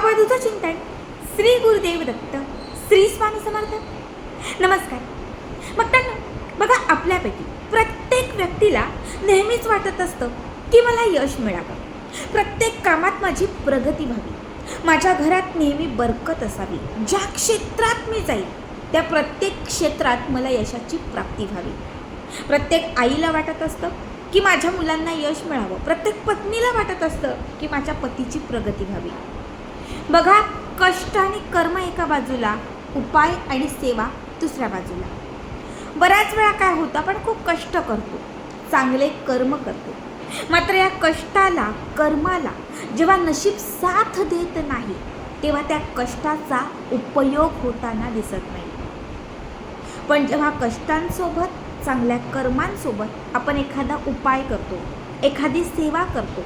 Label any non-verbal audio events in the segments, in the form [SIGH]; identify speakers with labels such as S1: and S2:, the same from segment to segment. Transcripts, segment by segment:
S1: अवधूत चिंतन श्री गुरुदेव दत्त श्री स्वामी समर्थ. नमस्कार. मग त्यांना बघा आपल्यापैकी प्रत्येक व्यक्तीला नेहमीच वाटत असतं की मला यश मिळावं. प्रत्येक कामात माझी प्रगती व्हावी. माझ्या घरात नेहमी बरकत असावी. ज्या क्षेत्रात मी जाईल त्या प्रत्येक क्षेत्रात मला यशाची प्राप्ती व्हावी. प्रत्येक आईला वाटत असतं की माझ्या मुलांना यश मिळावं. प्रत्येक पत्नीला वाटत असतं की माझ्या पतीची प्रगती व्हावी. बघा कष्ट आणि कर्म एका बाजूला उपाय आणि सेवा दुसऱ्या बाजूला. बऱ्याच वेळा काय होतं आपण खूप कष्ट करतो चांगले कर्म करतो. मात्र या कष्टाला कर्माला जेव्हा नशीब साथ देत नाही तेव्हा त्या कष्टाचा उपयोग होताना दिसत नाही. पण जेव्हा कष्टांसोबत चांगल्या कर्मांसोबत आपण एखादा उपाय करतो एखादी सेवा करतो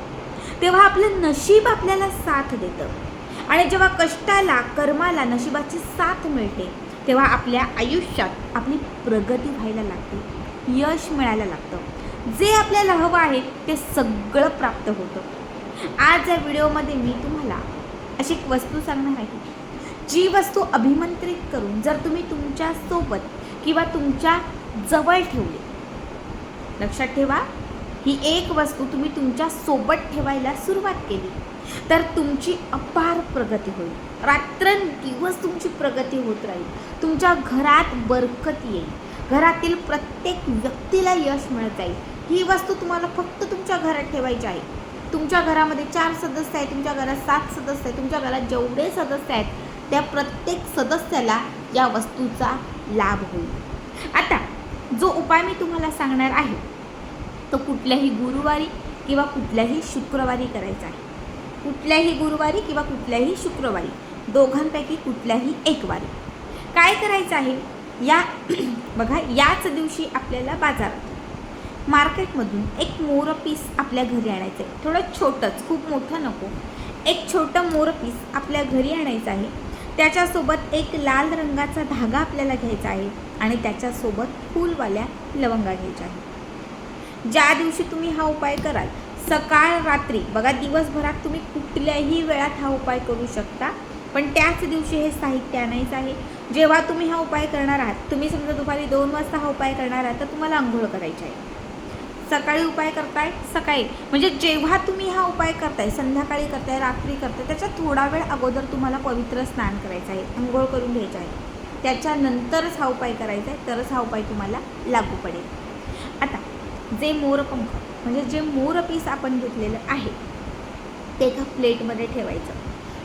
S1: तेव्हा आपलं नशीब आपल्याला साथ देतं. आणि जेव्हा कष्टाला कर्माला नशिबाची साथ मिळते तेव्हा आपल्या आयुष्यात आपली प्रगती व्हायला लागते यश मिळायला लागतं. जे आपल्याला हवं आहे ते सगळं प्राप्त होतं. आज या व्हिडिओमध्ये मी तुम्हाला अशी एक वस्तू सांगणार आहे. जी वस्तू अभिमंत्रित करून जर तुम्ही तुमच्यासोबत किंवा तुमच्या जवळ ठेवली लक्षात ठेवा ही एक वस्तू तुम्ही तुमच्यासोबत ठेवायला सुरुवात केली. तर तुमची अपार प्रगती होईल. रात्रंदिवस तुमची प्रगती होत राहील. तुमच्या घरात बरकत येईल. घरातील प्रत्येक व्यक्तीला यश मिळत जाईल. ही वस्तू तुम्हाला फक्त तुमच्या घरात ठेवायची आहे. तुमच्या घरामध्ये चार सदस्य आहेत तुमच्या घरात सात सदस्य आहेत तुमच्या घरात जेवढे सदस्य आहेत त्या प्रत्येक सदस्याला या वस्तूचा लाभ होईल. आता जो उपाय मी तुम्हाला सांगणार आहे तो कुठल्याही गुरुवारी किंवा कुठल्याही शुक्रवारी करायचा आहे. कुठल्याही गुरुवारी किंवा कुठल्याही शुक्रवारी दोघांपैकी कुठल्याही एक वारी काय करायचं आहे? या [CLEARS THROAT] बघा याच दिवशी आपल्याला बाजारात मार्केटमधून एक मोर पीस आपल्या घरी आणायचं आहे. थोडं छोटंच खूप मोठं नको. एक छोटं मोर पीस आपल्या घरी आणायचं आहे. त्याच्यासोबत एक लाल रंगाचा धागा आपल्याला घ्यायचा आहे आणि त्याच्यासोबत फूलवाल्या लवंगा घ्यायच्या आहेत. ज्या दिवशी तुम्ही हा उपाय कराल सकाळ रात्री. बघा दिवसभरात तुम्ही कुठल्याही वेळात हा उपाय करू शकता. पण त्याच दिवशी हे साहित्य आणायचं आहे. जेव्हा तुम्ही हा उपाय करणार आहात तुम्ही समजा दुपारी दोन वाजता हा उपाय करणार आहात तर तुम्हाला आंघोळ करायची आहे. सकाळी उपाय करताय? सकाळी. म्हणजे जेव्हा तुम्ही हा उपाय करताय संध्याकाळी करताय रात्री करताय त्याच्या थोडा वेळ अगोदर तुम्हाला पवित्र स्नान करायचं आहे आंघोळ करून घ्यायचं आहे. त्याच्यानंतरच हा उपाय करायचा आहे तरच हा उपाय तुम्हाला लागू पडेल. आता जे मोरपंख म्हणजे जे मोर पीस आपण घेतलेलं आहे ते एका प्लेटमध्ये ठेवायचं.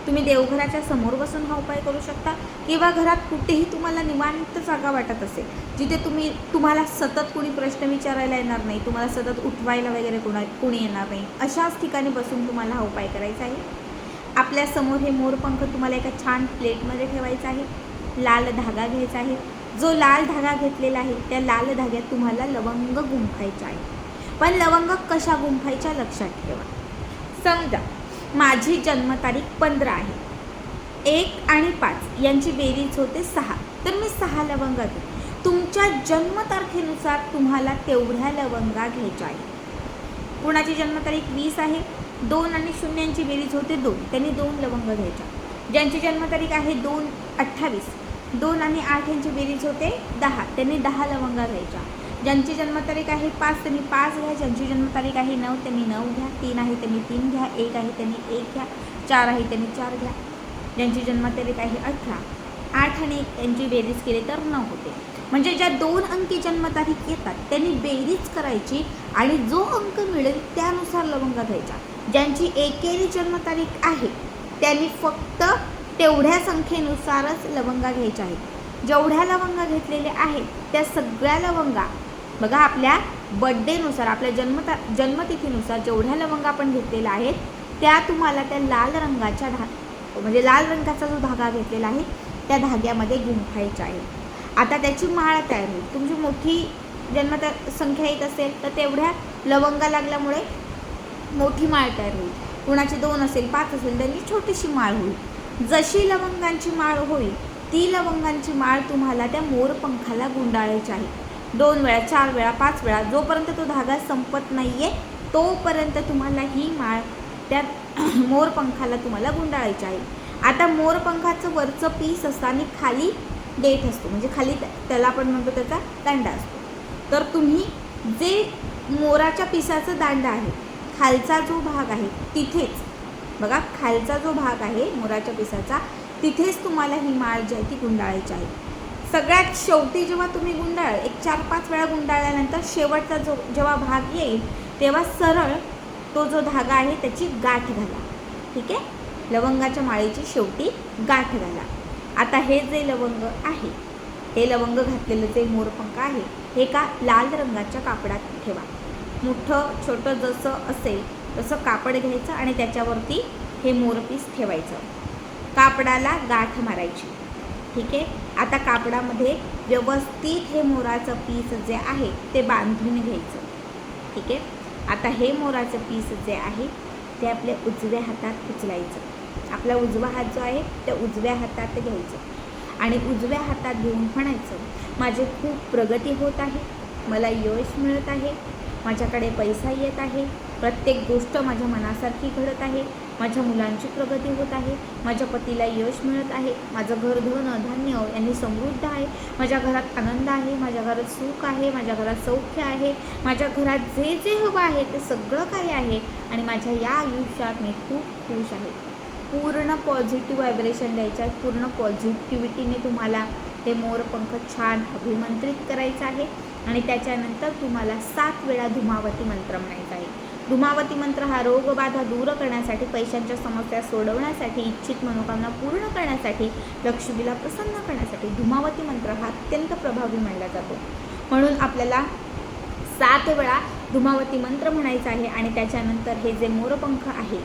S1: तुम्ही देवघराच्या समोर बसून हा उपाय करू शकता किंवा घरात कुठेही तुम्हाला निवांत जागा वाटत असेल जिथे तुम्ही तुम्हाला सतत कुणी प्रश्न विचारायला येणार नाही तुम्हाला सतत उठवायला वगैरे कोणा कुणी येणार नाही अशाच ठिकाणी बसून तुम्हाला हा उपाय करायचा आहे. आपल्यासमोर हे मोरपंख तुम्हाला एका छान प्लेटमध्ये ठेवायचं आहे लाल धागा घ्यायचा आहे जो लाल धागा घेतलेला आहे त्या लाल धाग्यात तुम्हाला लवंग गुंफायचा आहे. पण लवंग कशा गुंफायच्या? लक्षात ठेवा. समजा माझी जन्मतारीख पंधरा आहे. एक आणि पाच यांची बेरीज होते सहा. तर मी सहा लवंग घेते. तुमच्या जन्मतारखेनुसार तुम्हाला तेवढ्या लवंगा घ्यायच्या आहेत. कुणाची जन्मतारीख वीस आहे? दोन आणि शून्यांची बेरीज होते दोन. त्यांनी दोन लवंग घ्यायच्या. ज्यांची जन्मतारीख आहे दोन अठ्ठावीस. दोन आणि आठ यांची बेरीज होते दहा. त्यांनी दहा लवंगा घ्यायच्या. ज्यांची जन्मतारीख आहे पाच त्यांनी पाच घ्या. ज्यांची जन्मतारीख आहे नऊ त्यांनी नऊ घ्या. तीन आहे त्यांनी तीन घ्या. एक आहे त्यांनी एक घ्या. चार आहे त्यांनी चार घ्या. ज्यांची जन्मतारीख आहे अठरा. आठ आणि एक यांची बेरीज केली तर नऊ होते. म्हणजे ज्या दोन अंकी जन्मतारीख येतात त्यांनी बेरीज करायची आणि जो अंक मिळेल त्यानुसार लवंगा घ्यायच्या. ज्यांची एकेरी जन्मतारीख आहे त्यांनी फक्त तेवढ्या संख्येनुसारच लवंगा घ्यायच्या आहेत. जेवढ्या लवंगा घेतलेल्या आहेत त्या सगळ्या लवंगा बघा आपल्या बड्डेनुसार आपल्या जन्मता जन्मतिथीनुसार जेवढ्या लवंगा आपण घेतलेल्या आहेत त्या तुम्हाला त्या लाल रंगाच्या धा म्हणजे लाल रंगाचा जो धागा घेतलेला आहे त्या धाग्यामध्ये गुंफायच्या आहेत. आता त्याची माळ तयार होईल. तुमची मोठी जन्मत संख्या येत असेल तर तेवढ्या लवंगा लागल्यामुळे मोठी माळ तयार होईल. कुणाची दोन असेल पाच असेल त्यांची छोटीशी माळ होईल. जशी लवंगांची माळ होईल ती लवंगांची माळ तुम्हाला त्या मोरपंखाला गुंडाळायची आहे. दोन वेळा चार वेळा पाच वेळा जोपर्यंत तो धागा संपत नाही आहे तोपर्यंत तुम्हाला ही माळ त्या [CLEARS THROAT] मोरपंखाला तुम्हाला गुंडाळायची आहे. आता मोरपंखाचं वरचं पीस असतं आणि खाली डेट असतो म्हणजे खाली त्याला आपण म्हणतो त्याचा दांडा असतो. तर तुम्ही जे मोराच्या पिसाचं दांडा आहे खालचा जो भाग आहे तिथेच बघा खालचा जो भाग आहे मोराच्या पिसाचा तिथेच तुम्हाला ही माळ जी आहे ती गुंडाळायची आहे. सगळ्यात शेवटी जेव्हा तुम्ही गुंडाळ एक चार पाच वेळा गुंडाळल्यानंतर शेवटचा जो जेव्हा भाग येईल तेव्हा सरळ तो जो धागा आहे त्याची गाठ घाला. ठीक आहे? लवंगाच्या माळेची शेवटी गाठ घाला. आता हे जे लवंग आहे हे लवंग घातलेलं जे मोरपंख आहे हे का लाल रंगाच्या कापडात ठेवा. मोठं छोटं जसं असेल तसं कापड घ्यायचं आणि त्याच्यावरती हे मोरपीस ठेवायचं. कापडाला गाठ मारायची. ठीक आहे? आता कापडामध्ये व्यवस्थित हे मोराचं पीस जे आहे ते बांधून घ्यायचं. ठीक आहे? आता हे मोराचं पीस जे आहे ते आपल्या उजव्या हातात उचलायचं. आपला उजवा हात जो आहे त्या उजव्या हातात घ्यायचं. आणि उजव्या हातात घेऊन म्हणायचं माझे खूप प्रगती होत आहे. मला यश मिळत आहे. माझ्याकडे पैसा येत आहे. प्रत्येक गोष्ट माझ्या मनासारखी घडत आहे. माझ्या मुलांची प्रगती होत आहे. माझ्या पतीला यश मिळत आहे. माझं घर धन धान्य यांनी समृद्ध आहे. माझ्या घरात आनंद आहे. माझ्या घरात सुख आहे. माझ्या घरात सौख्य आहे. माझ्या घरात जे जे हवं आहे ते सगळं काही आहे. आणि माझ्या या आयुष्यात मी खूप खुश आहे. पूर्ण पॉझिटिव्ह व्हायब्रेशन द्यायचं आहे. पूर्ण पॉझिटिव्हिटीने तुम्हाला ते मोरपंख छान अभिमंत्रित करायचं आहे. आणि त्याच्यानंतर तुम्हाला सात वेळा धुमावती मंत्र म्हणायचा आहे. धुमावती मंत्र हा रोगबाधा दूर करण्यासाठी पैशांच्या समस्या सोडवण्यासाठी इच्छित मनोकामना पूर्ण करण्यासाठी लक्ष्मीला प्रसन्न करण्यासाठी धुमावती मंत्र हा अत्यंत प्रभावी मानला जातो. म्हणून आपल्याला सात वेळा धुमावती मंत्र म्हणायचा आहे आणि त्याच्यानंतर हे जे मोरपंख आहे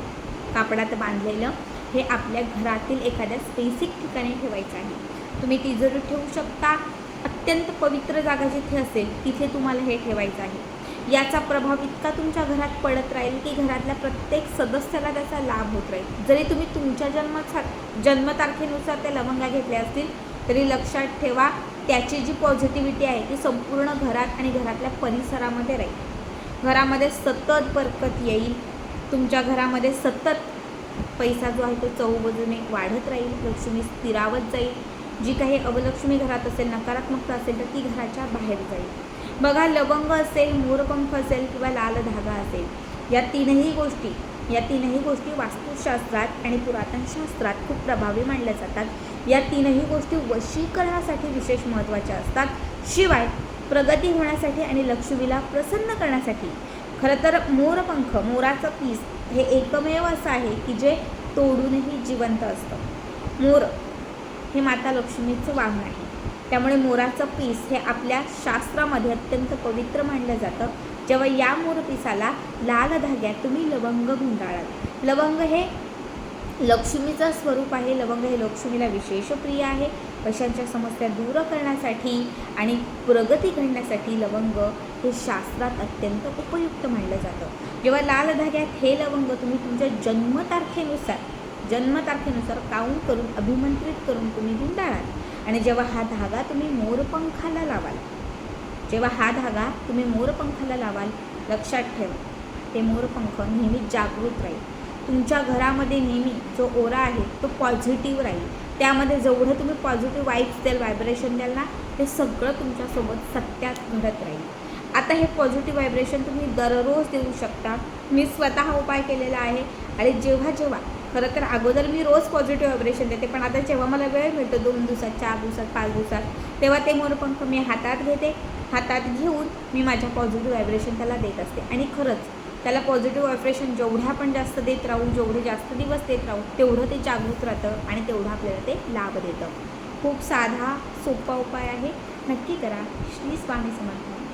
S1: कापडात बांधलेलं हे आपल्या घरातील एखाद्या स्पेसिक ठिकाणी ठेवायचं आहे. तुम्ही तिजोरीत ठेवू शकता. अत्यंत पवित्र जागा जिथे असेल तिथे तुम्हाला हे ठेवायचं आहे. याचा प्रभाव इतका तुमच्या घरात पडत राहील की घरातल्या प्रत्येक सदस्याला त्याचा लाभ होत राहील. जरी तुम्ही तुमच्या जन्माचा जन्मतारखेनुसार त्या लवंगा घेतल्या असतील तरी लक्षात ठेवा त्याची जी पॉझिटिव्हिटी आहे ती संपूर्ण घरात आणि घरातल्या परिसरामध्ये राहील. घरामध्ये सतत बरकत येईल. तुमच्या घरामध्ये सतत पैसा जो आहे तो चौबाजूने वाढत राहील. लक्ष्मी स्थिरावत जाईल. जी काही अवलक्ष्मी घरात असेल नकारात्मकता असेल तर ती घराच्या बाहेर जाईल. बघा लवंग असेल मोरपंख असेल किंवा लाल धागा असेल या तीनही गोष्टी या तीनही गोष्टी वास्तुशास्त्रात आणि पुरातनशास्त्रात खूप प्रभावी मानल्या जातात. या तीनही गोष्टी वशीकरणासाठी विशेष महत्त्वाच्या असतात. शिवाय प्रगती होण्यासाठी आणि लक्ष्मीला प्रसन्न करण्यासाठी. खरं तर मोरपंख मोराचं पीस हे एकमेव असं आहे की जे तोडूनही जिवंत असतं. मोर हे माता लक्ष्मीचं वाहन आहे. त्यामुळे मोराचं पीस हे आपल्या शास्त्रामध्ये अत्यंत पवित्र मानलं जातं. जेव्हा या मोरपिसाला लाल धाग्यात तुम्ही लवंग गुंडाळाल. लवंग हे लक्ष्मीचं स्वरूप आहे. लवंग हे लक्ष्मीला विशेष प्रिय आहे. पैशांच्या समस्या दूर करण्यासाठी आणि प्रगती घडण्यासाठी लवंग हे शास्त्रात अत्यंत उपयुक्त मानलं जातं. जेव्हा लाल धाग्यात हे लवंग तुम्ही तुमच्या जन्मतारखेनुसार जन्मतारखेनुसार काउंट करून अभिमंत्रित करून तुम्ही गुंडाळाल? आणि जेव्हा हा धागा तुम्ही मोरपंखाला लावाल जेव्हा हा धागा तुम्ही मोरपंखाला लावाल लक्षात ठेवा ते मोरपंख नेहमी जागृत राहील. तुमच्या घरामध्ये नेहमी जो ओरा आहे तो पॉझिटिव्ह राहील. त्यामध्ये जेवढं तुम्ही पॉझिटिव्ह वाईब्स द्याल व्हायब्रेशन द्याल ना ते सगळं तुमच्यासोबत सत्यात घडत राहील. आता हे पॉझिटिव्ह व्हायब्रेशन तुम्ही दररोज देऊ शकता. मी स्वतः उपाय केलेला आहे. आणि जेव्हा जेव्हा खरं तर अगोदर मी रोज पॉझिटिव्ह व्हायब्रेशन देते पण आता जेव्हा मला वेळ मिळतो दोन दिवसात चार दिवसात पाच दिवसात तेव्हा ते मोरपंख मी हातात घेते हातात घेऊन मी माझ्या पॉझिटिव्ह व्हायब्रेशन त्याला देत असते. आणि खरंच त्याला पॉझिटिव्ह व्हायब्रेशन जेवढ्या आपण जास्त देत राहू जेवढे जास्त दिवस देत राहू तेवढं ते जागृत राहतं आणि तेवढं आपल्याला ते लाभ देतं. खूप साधा सोपा उपाय आहे. नक्की करा. श्री स्वामी समर्थ.